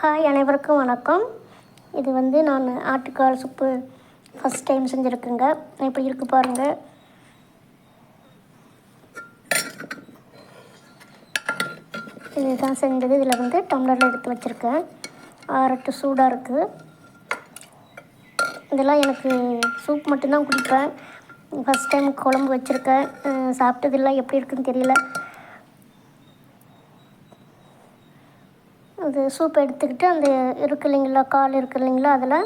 Hi அனைவருக்கும் வணக்கம். இது வந்து நான் ஆட்டுக்கால் சூப்பு ஃபஸ்ட் டைம் செஞ்சுருக்குங்க. எப்படி இருக்கு பாருங்கள் இதுதான் செஞ்சது. இதில் வந்து டம்ளரில் எடுத்து வச்சுருக்கேன். ஆறட்டு சூடாக இருக்குது இதெல்லாம் எனக்கு சூப் மட்டும்தான் குடிப்பேன். ஃபஸ்ட் டைம் குழம்பு வச்சுருக்கேன். சாப்பிட்டதெல்லாம் எப்படி இருக்குன்னு தெரியல. அது சூப் எடுத்துக்கிட்டு அந்த இருக்கு இல்லைங்களா கால் இருக்கு இல்லைங்களா அதில்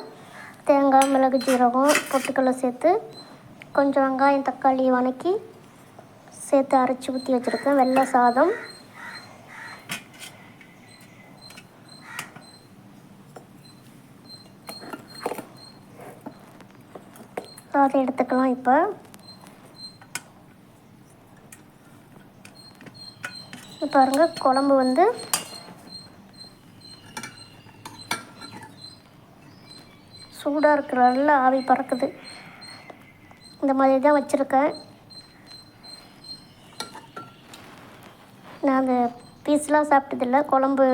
தேங்காய் மிளகு ஜீரகம் பொட்டுக்கடலை சேர்த்து கொஞ்சம் வெங்காயம் தக்காளி வதக்கி சேர்த்து அரைச்சி ஊற்றி வச்சுருக்கேன். வெள்ளை சாதம். சாதம் எடுத்துக்கலாம் இப்போ. இப்போ பாருங்கள் குழம்பு வந்து சூடாக இருக்கிற நல்ல ஆவி பறக்குது. இந்த மாதிரி தான் வச்சுருக்கேன். நான் அந்த பீஸ்லாம் சாப்பிட்டதில்ல குழம்பு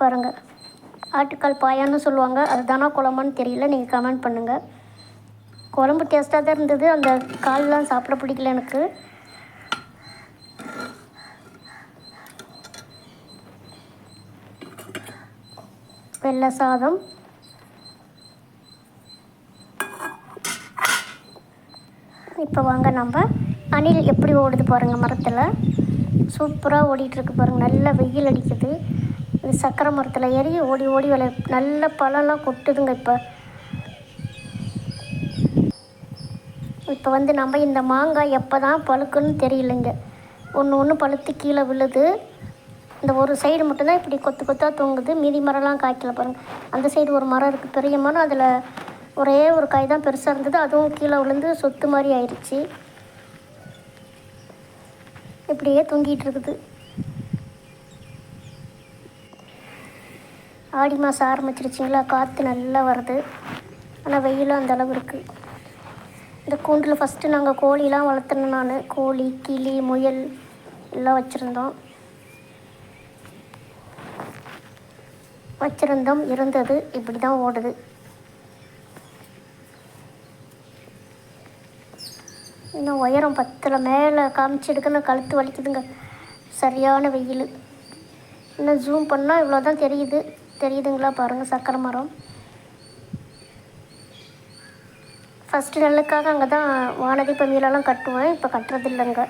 பாருங்கள் ஆட்டுக்கால் பாயான்னு சொல்லுவாங்க அதுதானா குழம்புன்னு தெரியல நீங்கள் கமெண்ட் பண்ணுங்கள் குழம்பு டேஸ்ட்டாக தான் இருந்தது அந்த கால்லாம் சாப்பிட பிடிக்கல எனக்கு. வெள்ளை சாதம் இப்போ வாங்க நம்ம. அணில் எப்படி ஓடுது பாருங்கள் மரத்தில். சூப்பராக ஓடிட்டுருக்கு பாருங்கள் நல்ல வெயில் அடிக்குது. இது சக்கரை மரத்தில் ஏறி ஓடி ஓடி விளைய நல்ல பழம்லாம் கொட்டுதுங்க இப்போ. இப்போ வந்து நம்ம இந்த மாங்காய் எப்போ தான் பழுக்குன்னு தெரியலைங்க. ஒன்று ஒன்று பழுத்து கீழே விழுது. இந்த ஒரு சைடு மட்டும்தான் இப்படி கொத்து கொத்தாக தொங்குது. மீதி மரம்லாம் காய்க்கல பாருங்கள் அந்த சைடு ஒரு மரம் இருக்குது பெரிய மரம். அதில் ஒரே ஒரு காய் தான் பெருசாக இருந்தது. அதுவும் கீழே விழுந்து சொத்து மாதிரி ஆயிடுச்சு. இப்படியே தொங்கிட்டு இருக்குது. ஆடி மாதம் ஆரம்பிச்சிருச்சிங்களா? காற்று நல்லா வருது. ஆனால் வெயிலும் அந்தளவு இருக்குது இந்த கூண்டில் ஃபஸ்ட்டு நாங்கள் கோழிலாம் வளர்த்துனோம் நான். கோழி கிளி முயல் எல்லாம் வச்சுருந்தோம். வச்சுருந்தோம் இருந்தது. இப்படி தான் ஓடுது. இன்னும் உயரம் பத்தில் மேலே காமிச்சிடுக்குன்னு கழுத்து வலிக்குதுங்க. சரியான வெயில். இன்னும் ஜூம் பண்ணால் இவ்வளோ தான் தெரியுது. தெரியுதுங்களா பாருங்கள் சக்கரை மரம். ஃபஸ்ட்டு நெல்லுக்காக அங்கே தான் வானதி பமியிலலாம் கட்டுவேன். இப்போ கட்டுறதில்லைங்க.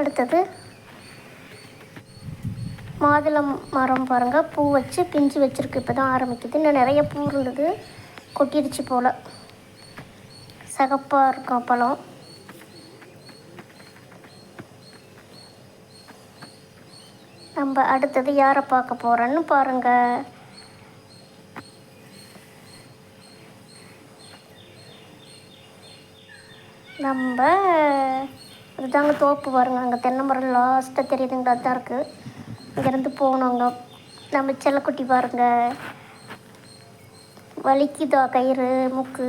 அடுத்தது மாதுளம் மரம் பாருங்கள் பூ வச்சு பிஞ்சு வச்சுருக்கு. இப்போ தான் ஆரம்பிக்குது. இன்னும் நிறைய பூ இருந்தது. கொட்டிடுச்சு போல். சகப்பாக இருக்கும் பழம் நம்ம அடுத்தது யாரை பார்க்க போகிறோன்னு பாருங்கள் நம்ம இதுதாங்க தோப்பு பாருங்க. அங்கே தென்னை மரம் லாஸ்ட்டாக தெரியுதுங்களா தான் இருக்குது இங்கேருந்து போகணுங்க. நம்ம செல்லக்குட்டி பாருங்க. வலிக்குதா கயிறு மூக்கு?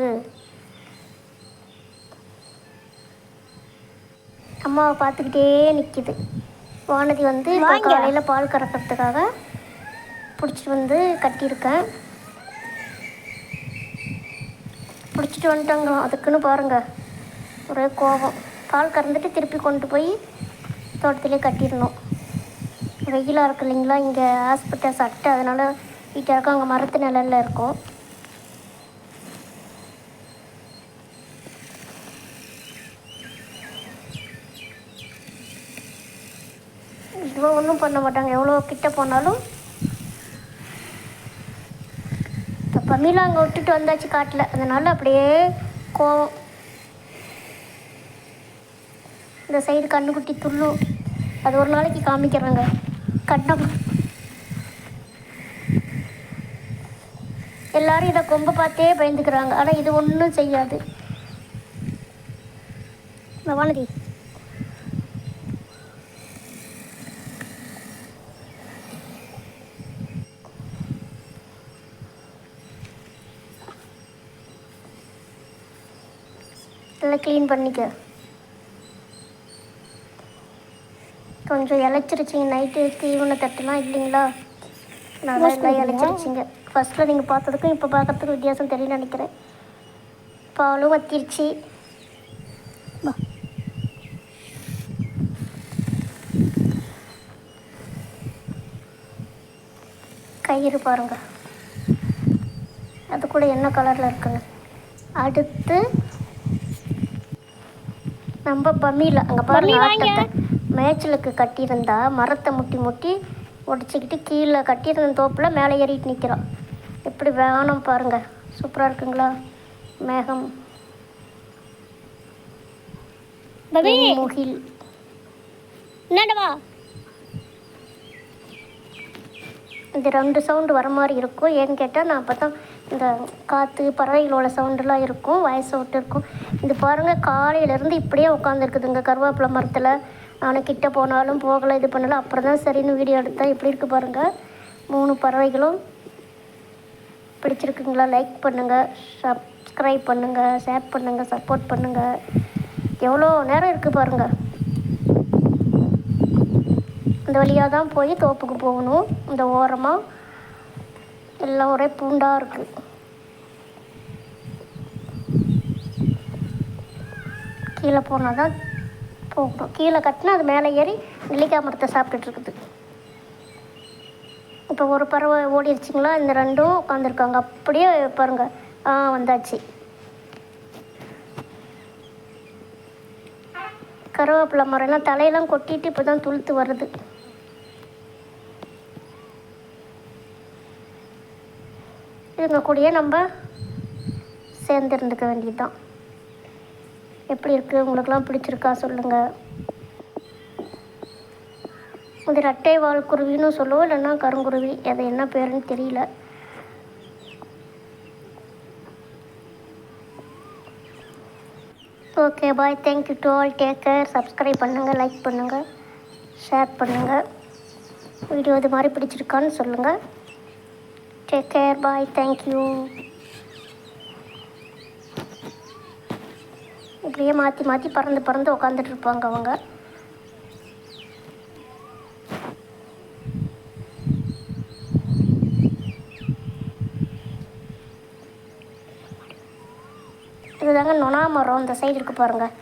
அம்மாவை பார்த்துக்கிட்டே நிற்கிது வானதி வந்து காலையில் பால் கறக்கிறதுக்காக பிடிச்சிட்டு வந்து கட்டியிருக்கேன். பிடிச்சிட்டு வந்துட்டாங்க. அதுக்குன்னு பாருங்கள் ஒரே கோபம். பால் கறந்துட்டு திருப்பி கொண்டு போய் தோட்டத்திலே கட்டிடணும் வெயிலாக இருக்கு இல்லைங்களா? இங்கே ஹாஸ்பிட்டல் சட்டை அதனால் வீட்டில் இருக்க அங்கே மரத்து நிழல்ல இருக்கும். இதுவும் ஒன்றும் பண்ண மாட்டாங்க. எவ்வளோ கிட்ட போனாலும். இப்போ பமீலா அங்கே விட்டுட்டு வந்தாச்சு காட்டில். அதனால் அப்படியே கோவம். இந்த சைடு கண்ணுக்குட்டி துள்ளு. அது ஒரு நாளைக்கு காமிக்கிறாங்க. கட்டம் எல்லாரும் இதை கொம்பு பார்த்தே பயந்துக்கிறாங்க. ஆனால் இது ஒன்றும் செய்யாது. வானதி. நல்லா க்ளீன் பண்ணிக்க. கொஞ்சம் இழைச்சிருச்சிங்க நைட்டு தீவன தட்டுலாம் இல்லைங்களா? நல்லா இழைச்சிருச்சிங்க ஃபஸ்ட்டில் நீங்கள் பார்த்ததுக்கும் இப்போ பார்க்கறதுக்கும் வித்தியாசம் தெரியும் நினைக்கிறேன். பாலும் வத்திருச்சு. கயிறு பாருங்க. அது கூட என்ன கலரில் இருக்குன்னு அடுத்து நம்ம பம்மியில் அங்கே பாருங்க ஆட்டத்தை. மேய்ச்சலுக்கு கட்டியிருந்தா மரத்தை முட்டி முட்டி ஒடிச்சிக்கிட்டு கீழே கட்டியிருந்த தோப்பில் மேலே ஏறிட்டு நிற்கிறோம் எப்படி வேணும் பாருங்க. சூப்பராக இருக்குங்களா? மேகம். முகில். என்னடவா இந்த ரெண்டு சவுண்டு வர மாதிரி இருக்கும். ஏன்னு கேட்டால் நான் அப்போ தான் இந்த காற்று பறவைகளோட சவுண்டெல்லாம் இருக்கும் வயசு விட்டு இருக்கும். இது பாருங்கள் காலையிலேருந்து இப்படியே உட்காந்துருக்குதுங்க கருவேப்பிலை மரத்தில். நான் கிட்ட போனாலும் போகலை இது பண்ணலாம் அப்புறம் தான் சரின்னு வீடியோ எடுத்தேன். எப்படி இருக்குது பாருங்கள் மூணு பறவைகளும் பிடிச்சிருக்குங்களா? லைக் பண்ணுங்கள் சப்ஸ்கிரைப் பண்ணுங்கள் ஷேர் பண்ணுங்கள் சப்போர்ட் பண்ணுங்கள் எவ்வளோ நேரம் இருக்குது பாருங்கள் இந்த வழியாக தான் போய் தோப்புக்கு போகணும். இந்த ஓரமாக எல்லாம் ஒரே பூண்டாக இருக்குது கீழே போனால் தான் போகணும். கீழே கட்டினா அது மேலே ஏறி நெல்லிக்காய் மரத்தை சாப்பிட்டுட்டு இருக்குது. இப்போ ஒரு பறவை ஓடிடுச்சிங்களா இந்த ரெண்டும் உட்காந்துருக்காங்க அப்படியே பாருங்கள் ஆ வந்தாச்சு. கருவேப்பிலை மரம்லாம் தலையெல்லாம் கொட்டிட்டு இப்போ தான் துளுத்து வருது. இதுங்க கூடயே நம்ம சேர்ந்து இருந்துக்க வேண்டியது தான் எப்படி இருக்குது உங்களுக்கெல்லாம் பிடிச்சிருக்கா? சொல்லுங்கள் இது ரெட்டை வால் குருவின்னு சொல்லுவோம் இல்லைன்னா கருங்குருவி? அது என்ன பேருன்னு தெரியல. Okay bye thank you to all take care subscribe பண்ணுங்கள் லைக் பண்ணுங்கள் ஷேர் பண்ணுங்கள் வீடியோ இது மாதிரி பிடிச்சிருக்கான்னு சொல்லுங்கள் டேக் கேர் பாய் தேங்க்யூ இப்படியே மாற்றி மாற்றி பறந்து பறந்து உட்காந்துட்டு இருப்பாங்க அவங்க. இதுதாங்க நொணா மரம் இந்த சைடு இருக்கு பாருங்கள்